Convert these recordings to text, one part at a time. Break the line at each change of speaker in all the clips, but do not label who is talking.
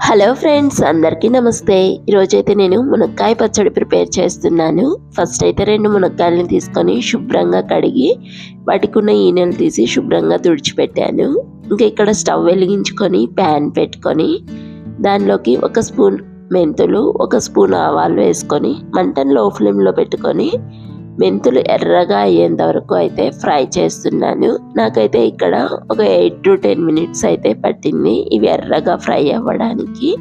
Hello friends అందరికీ నమస్తే. ఈరోజైతే నేను మునక్కాయ పచ్చడి ప్రిపేర్ చేస్తున్నాను. ఫస్ట్ అయితే రెండు మునక్కాయలను తీసుకొని శుభ్రంగా కడిగి వాటికి ఉన్న ఈనెలు తీసి శుభ్రంగా తుడిచిపెట్టాను. ఇంకా ఇక్కడ స్టవ్ వెలిగించుకొని ప్యాన్ పెట్టుకొని దానిలోకి ఒక స్పూన్ మెంతులు ఒక స్పూన్ ఆవాలు వేసుకొని మంటను లో ఫ్లేమ్లో పెట్టుకొని మెంతులు ఎర్రగా అయ్యేంత వరకు అయితే ఫ్రై చేస్తున్నాను. నాకైతే ఇక్కడ ఒక ఎయిట్ టు టెన్ మినిట్స్ అయితే పట్టింది ఇవి ఎర్రగా ఫ్రై అవ్వడానికి.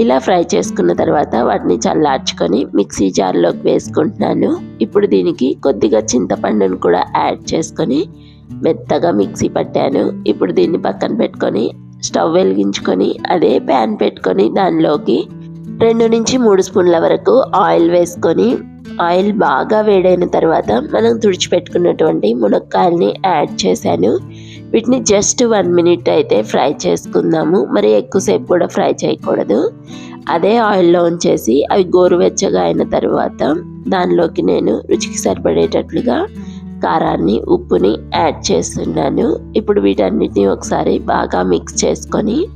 ఇలా ఫ్రై చేసుకున్న తర్వాత వాటిని చల్లార్చుకొని మిక్సీ జార్లోకి వేసుకుంటున్నాను. ఇప్పుడు దీనికి కొద్దిగా చింతపండును కూడా యాడ్ చేసుకొని మెత్తగా మిక్సీ పట్టాను. ఇప్పుడు దీన్ని పక్కన పెట్టుకొని స్టవ్ వెలిగించుకొని అదే ప్యాన్ పెట్టుకొని దానిలోకి రెండు నుంచి మూడు స్పూన్ల వరకు ఆయిల్ వేసుకొని ఆయిల్ బాగా వేడైన తర్వాత మనం తుడిచిపెట్టుకున్నటువంటి మునక్కాయల్ని యాడ్ చేశాను. వీటిని జస్ట్ వన్ మినిట్ అయితే ఫ్రై చేసుకుందాము. మరి ఎక్కువసేపు కూడా ఫ్రై చేయకూడదు. అదే ఆయిల్లో ఉంచేసి అవి గోరువెచ్చగా అయిన తర్వాత దానిలోకి నేను రుచికి సరిపడేటట్లుగా కారాన్ని ఉప్పుని యాడ్ చేస్తున్నాను. ఇప్పుడు వీటన్నిటిని ఒకసారి బాగా మిక్స్ చేసుకొని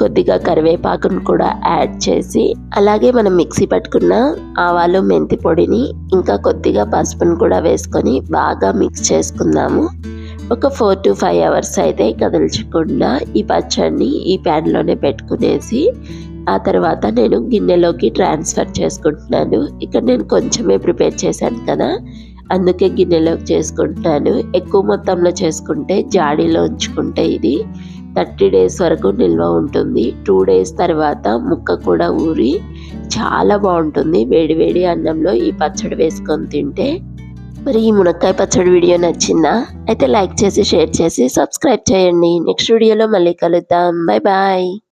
కొద్దిగా కరివేపాకును కూడా యాడ్ చేసి అలాగే మనం మిక్సీ పట్టుకున్న ఆవాలు మెంతి పొడిని ఇంకా కొద్దిగా పసుపును కూడా వేసుకొని బాగా మిక్స్ చేసుకుందాము. ఒక ఫోర్ టు ఫైవ్ అవర్స్ అయితే కదల్చకుండా ఈ పచ్చడిని ఈ ప్యాన్లోనే పెట్టుకునేసి ఆ తర్వాత నేను గిన్నెలోకి ట్రాన్స్ఫర్ చేసుకుంటున్నాను. ఇక్కడ నేను కొంచెమే ప్రిపేర్ చేశాను కదా అందుకే గిన్నెలోకి చేసుకుంటున్నాను. ఎక్కువ మొత్తంలో చేసుకుంటే జాడీలో ఉంచుకుంటే ఇది థర్టీ డేస్ వరకు నిల్వ ఉంటుంది. టూ డేస్ తర్వాత ముక్క కూడా ఊరి చాలా బాగుంటుంది. వేడి వేడి అన్నంలో ఈ పచ్చడి వేసుకొని తింటే మరి ఈ మునక్కాయ పచ్చడి వీడియో నచ్చిందా? అయితే లైక్ చేసి షేర్ చేసి సబ్స్క్రైబ్ చేయండి. నెక్స్ట్ వీడియోలో మళ్ళీ కలుద్దాం. Bye bye.